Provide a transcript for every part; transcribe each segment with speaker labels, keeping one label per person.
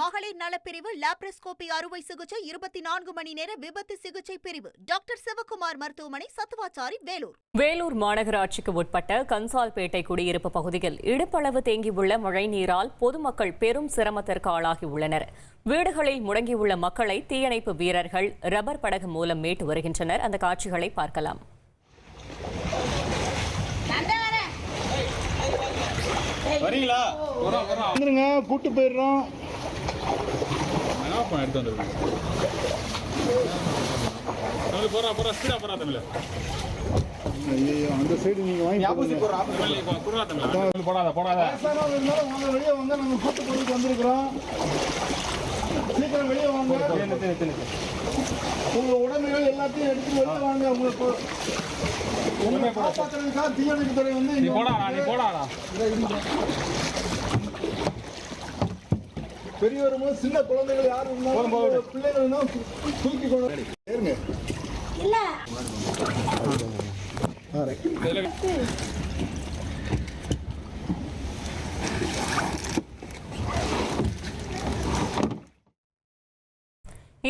Speaker 1: மகளிர் நலப்பிரிவு லாப்ரோஸ்கோபி அறுவை சிகிச்சை இருபத்தி நான்கு மணி நேர விபத்து சிகிச்சை பிரிவு. டாக்டர் சிவகுமார் மருத்துவமனை சத்துவாச்சாரி வேலூர்.
Speaker 2: வேலூர் மாநகராட்சிக்கு உட்பட்ட கன்சால்பேட்டை குடியிருப்பு பகுதியில் இடுப்பளவு தேங்கியுள்ள மழைநீரால் பொதுமக்கள் பெரும் சிரமத்திற்கு ஆளாகியுள்ளனர். வீடுகளில் முடங்கியுள்ள மக்களை தீயணைப்பு வீரர்கள் ரப்பர் படகு மூலம் மீட்டு வருகின்றனர். அந்த காட்சிகளை பார்க்கலாம்.
Speaker 3: வரீங்களா?
Speaker 4: வந்துருங்க கூட்டு போயிடுறோம்.
Speaker 3: நான் எடுத்து வந்துருக்கேன். தமிழ் போறா போறா ஸ்பீடா போறா தமிழ்
Speaker 4: ஐயோ அந்த சைடு நீங்க வாங்கி
Speaker 3: தமிழ் தமிழ் போடாத போடாத.
Speaker 4: இருந்தாலும் வாங்க வெளியே வாங்க நாங்க கூட்டு போயிட்டு வந்திருக்கிறோம். சீக்கிரம் வெளியே வாங்க. உங்க உடமைகள் எல்லாத்தையும் எடுத்து வெளியே வாங்க உங்களுக்கு உங்களை காப்பாற்றுறதுக்காக தீயணைப்பு துறை வந்து
Speaker 3: நீ போடாடா நீ போடாடா
Speaker 4: பெரியவர் போது சின்ன குழந்தைகள் யாரும் இருந்தாலும் பிள்ளைகள் தான் தூக்கி கொண்டு ஏறுங்க.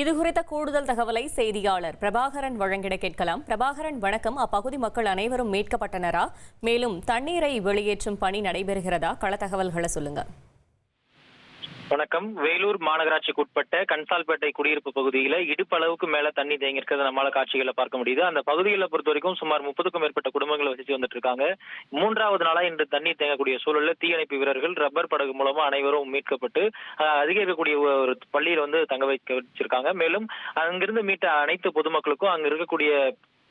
Speaker 2: இது குறித்த கூடுதல் தகவலை செய்தியாளர் பிரபாகரன் வழங்கிட கேட்கலாம். பிரபாகரன் வணக்கம். அப்பகுதி மக்கள் அனைவரும் மீட்கப்பட்டனரா? மேலும் தண்ணீரை வெளியேற்றும் பணி நடைபெறுகிறதா? கள தகவல்களை சொல்லுங்க.
Speaker 5: வணக்கம். வேலூர் மாநகராட்சிக்கு உட்பட்ட கன்சால்பேட்டை குடியிருப்பு பகுதியில இடுப்பு அளவுக்கு மேல தண்ணி தேங்கி இருக்கிறத நம்மளால காட்சிகளை பார்க்க முடியுது. அந்த பகுதிகளை பொறுத்த வரைக்கும் சுமார் முப்பதுக்கும் மேற்பட்ட குடும்பங்கள் வசித்து வந்துட்டு இருக்காங்க. மூன்றாவது நாளா இன்று தண்ணி தேங்கக்கூடிய சூழல்ல தீயணைப்பு வீரர்கள் ரப்பர் படகு மூலமா அனைவரும் மீட்கப்பட்டு அஹ், இருக்கக்கூடிய ஒரு பள்ளியில் வந்து தங்க வைக்க வச்சிருக்காங்க. மேலும் அங்கிருந்து மீட்ட அனைத்து பொதுமக்களுக்கும் அங்க இருக்கக்கூடிய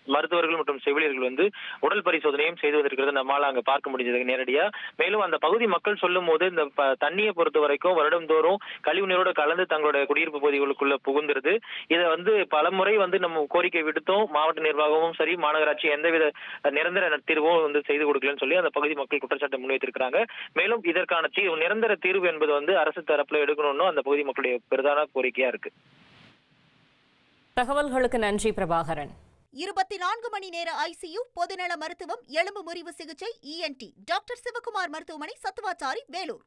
Speaker 5: மருத்துவர்கள் மற்றும் செவிலியர்கள் வந்து உடல் பரிசோதனையும் செய்து வந்திருக்கிறது நம்மால அங்க பார்க்க முடிஞ்சது நேரடியா. மேலும் அந்த பகுதி மக்கள் சொல்லும் போது இந்த தண்ணியை பொறுத்த வரைக்கும் வருடம்தோறும் கழிவு நீரோட கலந்து தங்களுடைய குடியிருப்பு பகுதிகளுக்குள்ள புகுந்துருது. இதை வந்து பலமுறை வந்து நம்ம கோரிக்கை விடுத்தோம். மாவட்ட நிர்வாகமும் சரி மாநகராட்சி எந்தவித நிரந்தர தீர்வும் வந்து செய்து கொடுக்கலன்னு சொல்லி அந்த பகுதி மக்கள் குற்றச்சாட்டை முன்வைத்திருக்கிறாங்க. மேலும் இதற்கான தீர்வு நிரந்தர தீர்வு என்பது வந்து அரசு தரப்புல எடுக்கணும்னு அந்த பகுதி மக்களுடைய பிரதான கோரிக்கையா இருக்கு.
Speaker 2: தகவல்களுக்கு நன்றி பிரபாகரன்.
Speaker 1: இருபத்தி நான்கு மணி நேர ஐசியு பொதுநல மருத்துவம் எலும்பு முறிவு சிகிச்சை இஎன்டி டாக்டர் சிவகுமார் மருத்துவமனை சத்துவாச்சாரி வேலூர்.